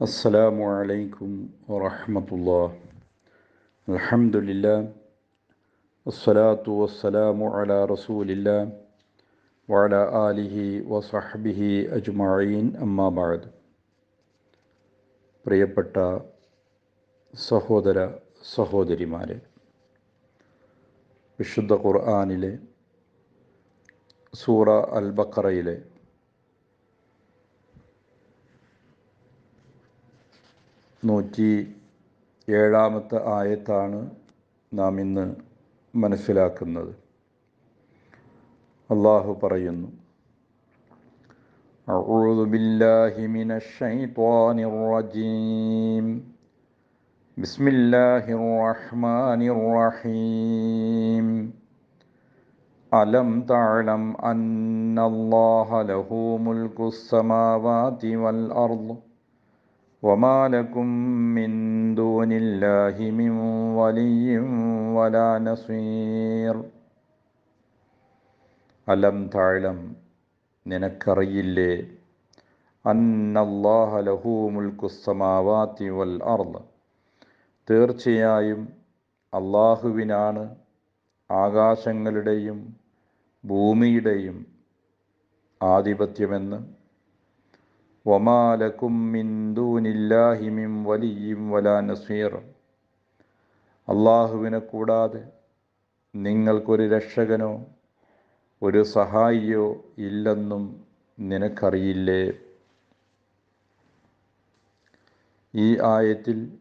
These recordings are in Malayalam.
السلام عليكم ورحمة الله الحمد لله والصلاة والسلام على رسول الله وعلى آله وصحبه أجمعين أما بعد പ്രിയപ്പെട്ട സഹോദര സഹോദരിമാരെ വിശുദ്ധ ഖുർആാനിലെ സൂറ അൽ ബക്കറയിലെ നൂറ്റി ഏഴാമത്തെ ആയത്താണ് നാം ഇന്ന് മനസ്സിലാക്കുന്നത് അള്ളാഹു പറയുന്നു أعوذ بالله من الشيطان الرجيم بسم الله الرحمن الرحيم ألم تعلم أن الله له ملك السماوات والأرض وما لكم من دون الله من ولي ولا نصير അലം താഴം നിനക്കറിയില്ലേ അന്നല്ലാഹ ലഹു മുൽക്കുസമാവാത്തി വൽ അർദ് തീർച്ചയായും അള്ളാഹുവിനാണ് ആകാശങ്ങളുടെയും ഭൂമിയുടെയും ആധിപത്യമെന്ന് വമാലക്കും മിന്ദൂനില്ലാഹി മിൻ വലിയും വലാ നസീർ അള്ളാഹുവിനെ കൂടാതെ നിങ്ങൾക്കൊരു രക്ഷകനോ ഒരു സഹായിയോ ഇല്ലെന്നും നിനക്കറിയില്ലേ? ഈ ആയത്തിൽ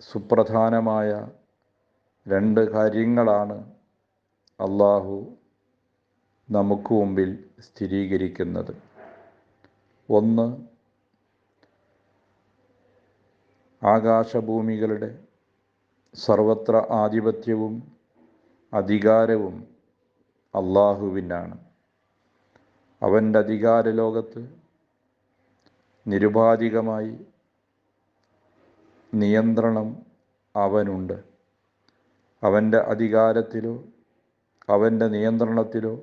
സുപ്രധാനമായ രണ്ട് കാര്യങ്ങളാണ് അള്ളാഹു നമുക്ക് മുമ്പിൽ സ്ഥിരീകരിക്കുന്നത്. ഒന്ന് ആകാശഭൂമികളുടെ സർവത്ര ആധിപത്യവും അധികാരവും അള്ളാഹുവിനാണ്. അവന്റെ അധികാര ലോകത്ത് നിരുപാധികമായി നിയന്ത്രണം അവനുണ്ട്. അവന്റെ അധികാരത്തിലോ അവന്റെ നിയന്ത്രണത്തിലോ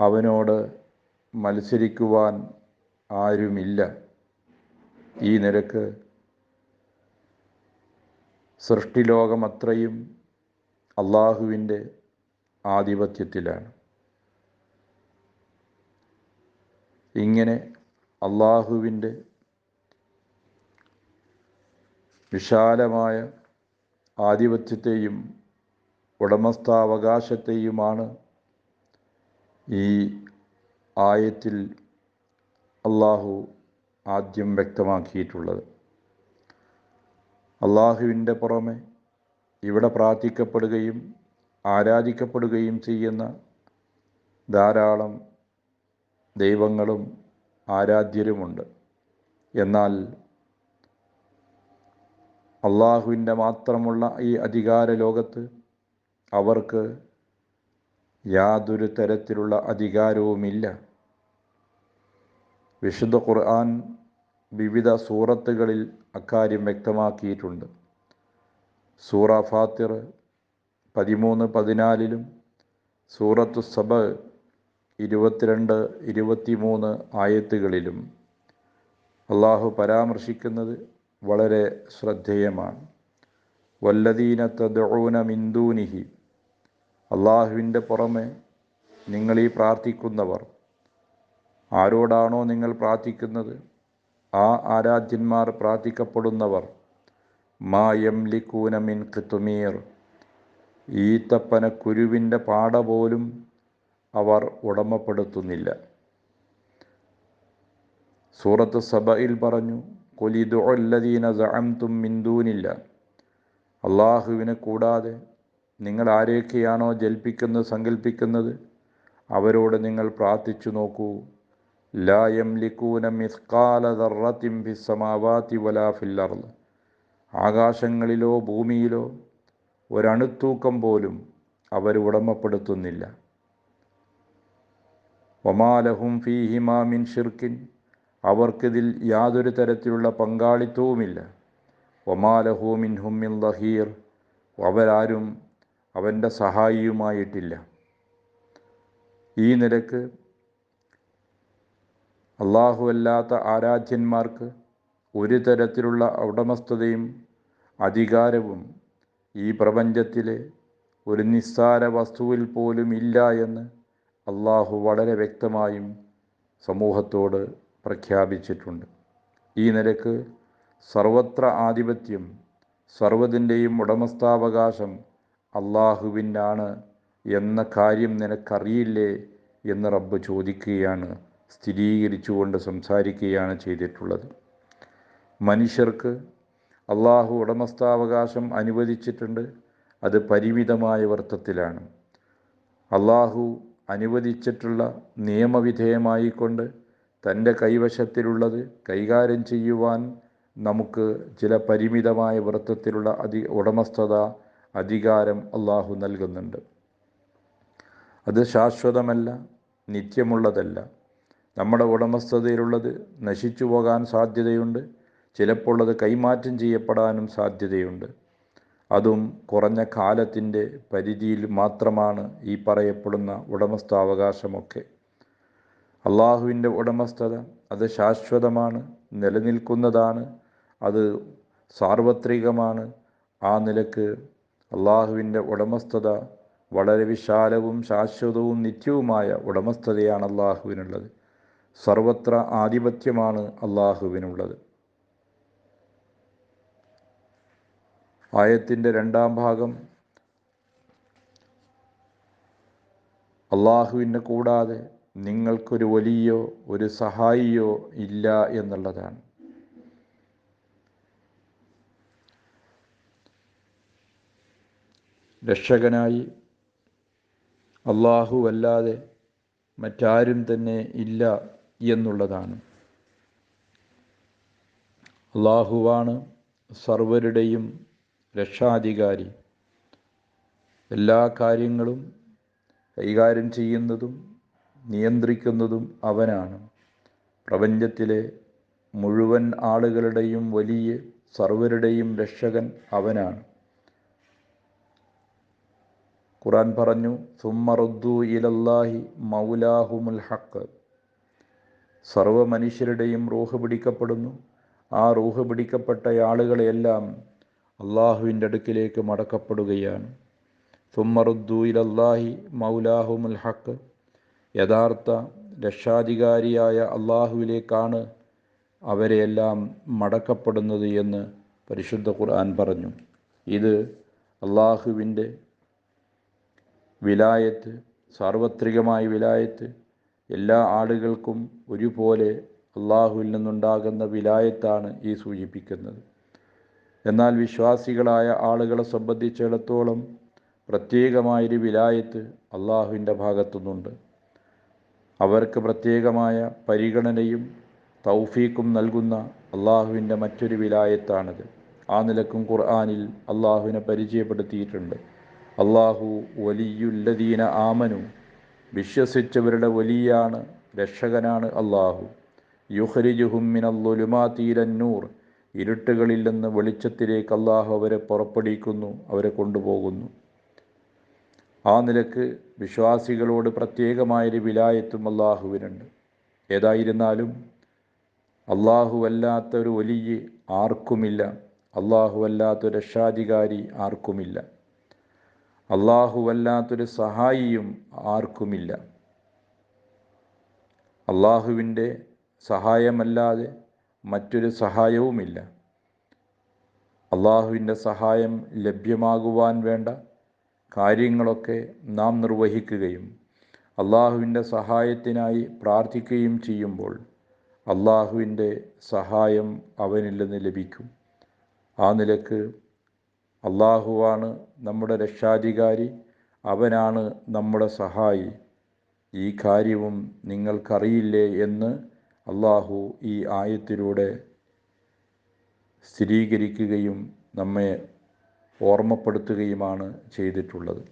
അവനോട് മത്സരിക്കുവാൻ ആരുമില്ല. ഈ നിരക്ക് സൃഷ്ടിലോകമത്രയും അള്ളാഹുവിന്റെ ആധിപത്യത്തിലാണ്. ഇങ്ങനെ അള്ളാഹുവിന്റെ വിശാലമായ ആധിപത്യത്തെയും ഉടമസ്ഥാവകാശത്തെയുമാണ് ഈ ആയത്തിൽ അള്ളാഹു ആദ്യം വ്യക്തമാക്കിയിട്ടുള്ളത്. അള്ളാഹുവിന്റെ പുറമെ ഇവിടെ പ്രാർത്ഥിക്കപ്പെടുകയും ആരാധിക്കപ്പെടുകയും ചെയ്യുന്ന ധാരാളം ദൈവങ്ങളും ആരാധ്യരുമുണ്ട്. എന്നാൽ അള്ളാഹുവിന്റെ മാത്രമുള്ള ഈ അധികാര ലോകത്ത് അവർക്ക് യാതൊരു തരത്തിലുള്ള അധികാരവുമില്ല. വിശുദ്ധ ഖുർആൻ വിവിധ സൂറത്തുകളിൽ അക്കാര്യം വ്യക്തമാക്കിയിട്ടുണ്ട്. സൂറ ഫാത്തിർ പതിമൂന്ന് പതിനാലിലും സൂറത്തു സബ ഇരുപത്തിരണ്ട് ഇരുപത്തിമൂന്ന് ആയത്തുകളിലും അള്ളാഹു പരാമർശിക്കുന്നത് വളരെ ശ്രദ്ധേയമാണ്. വല്ലദീന തദ്ഊന മിന്ദൂനിഹി അള്ളാഹുവിന്റെ പുറമെ നിങ്ങളീ പ്രാർത്ഥിക്കുന്നവർ ആരോടാണോ നിങ്ങൾ പ്രാർത്ഥിക്കുന്നത്? ആ ആരാധ്യന്മാർ പ്രാർത്ഥിക്കപ്പെടുന്നവർ. മായം ലിക്കൂന മിൻ കിത്തുമീർ ഈത്തപ്പന കുരുവിന്റെ പാട പോലും അവർ ഉടമപ്പെടുത്തുന്നില്ല. സൂറത്ത് സബയിൽ പറഞ്ഞു കൊലിദുല്ലദീന ജഅംതും മിന്ദൂനില്ല അള്ളാഹുവിനെ കൂടാതെ നിങ്ങൾ ആരെയൊക്കെയാണോ ജൽപ്പിക്കുന്നത് സങ്കല്പിക്കുന്നത് അവരോട് നിങ്ങൾ പ്രാർത്ഥിച്ചു നോക്കൂ. ലാ ആകാശങ്ങളിലോ ഭൂമിയിലോ ഒരണുത്തൂക്കം പോലും അവർ ഉടമപ്പെടുത്തുന്നില്ല. ഒമാലഹും ഫിഹിമാമിൻ ഷിർക്കിൻ അവർക്കിതിൽ യാതൊരു തരത്തിലുള്ള പങ്കാളിത്തവുമില്ല. ഒമാലഹൂമിൻ ഹുമിൻ ലഹീർ അവരാരും അവന്റെ സഹായിയുമായിട്ടില്ല. ഈ നിലയ്ക്ക് അല്ലാത്ത ആരാധ്യന്മാർക്ക് ഒരു തരത്തിലുള്ള ഉടമസ്ഥതയും അധികാരവും ഈ പ്രപഞ്ചത്തിലെ ഒരു നിസ്സാര വസ്തുവിൽ പോലും ഇല്ല എന്ന് അള്ളാഹു വളരെ വ്യക്തമായും സമൂഹത്തോട് പ്രഖ്യാപിച്ചിട്ടുണ്ട്. ഈ നിലയ്ക്ക് സർവത്ര ആധിപത്യം സർവതിന്റെയും ഉടമസ്ഥാവകാശം അള്ളാഹുവിനാണ് എന്ന കാര്യം നിനക്കറിയില്ലേ എന്ന് റബ്ബ് ചോദിക്കുകയാണ്. സ്ഥിരീകരിച്ചുകൊണ്ട് സംസാരിക്കുകയാണ് ചെയ്തിട്ടുള്ളത്. മനുഷ്യർക്ക് അള്ളാഹു ഉടമസ്ഥാവകാശം അനുവദിച്ചിട്ടുണ്ട്. അത് പരിമിതമായ വൃത്തത്തിലാണ് അള്ളാഹു അനുവദിച്ചിട്ടുള്ള നിയമവിധേയമായിക്കൊണ്ട് തന്റെ കൈവശത്തിലുള്ളത് കൈകാര്യം ചെയ്യുവാൻ നമുക്ക് ചില പരിമിതമായ വൃത്തത്തിലുള്ള അധി ഉടമസ്ഥത അധികാരം അള്ളാഹു നൽകുന്നുണ്ട്. അത് ശാശ്വതമല്ല നിത്യമുള്ളതല്ല. നമ്മുടെ ഉടമസ്ഥതയിലുള്ളത് നശിച്ചു പോകാൻ സാധ്യതയുണ്ട്. ചിലപ്പോൾ അത് കൈമാറ്റം ചെയ്യപ്പെടാനും സാധ്യതയുണ്ട്. അതും കുറഞ്ഞ കാലത്തിന്റെ പരിധിയിൽ മാത്രമാണ് ഈ പറയപ്പെടുന്ന ഉടമസ്ഥാവകാശമൊക്കെ. അള്ളാഹുവിന്റെ ഉടമസ്ഥത അത് ശാശ്വതമാണ് നിലനിൽക്കുന്നതാണ് അത് സാർവത്രികമാണ്. ആ നിലയ്ക്ക് അള്ളാഹുവിന്റെ ഉടമസ്ഥത വളരെ വിശാലവും ശാശ്വതവും നിത്യവുമായ ഉടമസ്ഥതയാണ് അള്ളാഹുവിനുള്ളത്. സർവത്ര ആധിപത്യമാണ് അള്ളാഹുവിനുള്ളത്. ആയത്തിന്റെ രണ്ടാം ഭാഗം അള്ളാഹുവിനെ കൂടാതെ നിങ്ങൾക്കൊരു വലിയോ ഒരു സഹായിയോ ഇല്ല എന്നുള്ളതാണ്. രക്ഷകനായി അള്ളാഹു അല്ലാതെ മറ്റാരും തന്നെ ഇല്ല എന്നുള്ളതാണ്. അള്ളാഹുവാണ് സർവരുടെയും രക്ഷാധികാരി. എല്ലാ കാര്യങ്ങളും കൈകാര്യം ചെയ്യുന്നതും നിയന്ത്രിക്കുന്നതും അവനാണ്. പ്രപഞ്ചത്തിലെ മുഴുവൻ ആളുകളുടെയും വലിയ സർവരുടെയും രക്ഷകൻ അവനാണ്. ഖുറാൻ പറഞ്ഞു സുമ്മറുദ്ദു ഇലല്ലാഹി മൗലാഹുമുൽ ഹക്ക്. സർവ മനുഷ്യരുടെയും റൂഹ് പിടിക്കപ്പെടുന്നു. ആ റൂഹ് പിടിക്കപ്പെട്ട ആളുകളെയെല്ലാം അള്ളാഹുവിന്റെ അടുക്കിലേക്ക് മടക്കപ്പെടുകയാണ്. സുമ്മറുദ്ദു അള്ളാഹി മൗലാഹുമുൽ ഹക്ക് യഥാർത്ഥ രക്ഷാധികാരിയായ അള്ളാഹുവിലേക്കാണ് അവരെയെല്ലാം മടക്കപ്പെടുന്നത് എന്ന് പരിശുദ്ധ ഖുർആൻ പറഞ്ഞു. ഇത് അള്ളാഹുവിന്റെ വിലായത്ത് സാർവത്രികമായ വിലായത്ത് എല്ലാ ആളുകൾക്കും ഒരുപോലെ അള്ളാഹുവിൽ നിന്നുണ്ടാകുന്ന വിലായത്താണ് ഈ സൂചിപ്പിക്കുന്നത്. എന്നാൽ വിശ്വാസികളായ ആളുകളെ സംബന്ധിച്ചിടത്തോളം പ്രത്യേകമായൊരു വിലായത്ത് അള്ളാഹുവിന്റെ ഭാഗത്തുനിന്നുണ്ട്. അവർക്ക് പ്രത്യേകമായ പരിഗണനയും തൗഫീക്കും നൽകുന്ന അള്ളാഹുവിന്റെ മറ്റൊരു വിലായത്താണിത്. ആ നിലക്കും ഖുർആാനിൽ അള്ളാഹുവിനെ പരിചയപ്പെടുത്തിയിട്ടുണ്ട്. അള്ളാഹു വലിയുല്ലദീന ആമനു വിശ്വസിച്ചവരുടെ വലിയാണ് രക്ഷകനാണ് അള്ളാഹു യുഹരിജുഹുമിനല്ലുലുമാതീരന്നൂർ ഇരുട്ടുകളിൽ നിന്ന് വെളിച്ചത്തിലേക്ക് അള്ളാഹു അവരെ പുറപ്പെടുവിക്കുന്നു അവരെ കൊണ്ടുപോകുന്നു. ആ നിലയ്ക്ക് വിശ്വാസികളോട് പ്രത്യേകമായൊരു വിലായത്തും അള്ളാഹുവിനുണ്ട് ഏതായിരുന്നാലും അള്ളാഹു അല്ലാത്തൊരു വലിയ ആർക്കുമില്ല. അള്ളാഹു അല്ലാത്തൊരു രക്ഷാധികാരി ആർക്കുമില്ല. അള്ളാഹു അല്ലാത്തൊരു സഹായിയും ആർക്കുമില്ല. അള്ളാഹുവിന്റെ സഹായമല്ലാതെ മറ്റൊരു സഹായവുമില്ല. അള്ളാഹുവിന്റെ സഹായം ലഭ്യമാകുവാൻ വേണ്ട കാര്യങ്ങളൊക്കെ നാം നിർവഹിക്കുകയും അള്ളാഹുവിന്റെ സഹായത്തിനായി പ്രാർത്ഥിക്കുകയും ചെയ്യുമ്പോൾ അള്ളാഹുവിന്റെ സഹായം അവനിൽ നിന്ന് ലഭിക്കും. ആ നിലയ്ക്ക് അള്ളാഹുവാണ് നമ്മുടെ രക്ഷാധികാരി അവനാണ് നമ്മുടെ സഹായി. ഈ കാര്യവും നിങ്ങൾക്കറിയില്ലേ എന്ന് അള്ളാഹു ഈ ആയത്തിലൂടെ സ്ഥിരീകരിക്കുകയും നമ്മെ ഓർമ്മപ്പെടുത്തുകയുമാണ് ചെയ്തിട്ടുള്ളത്.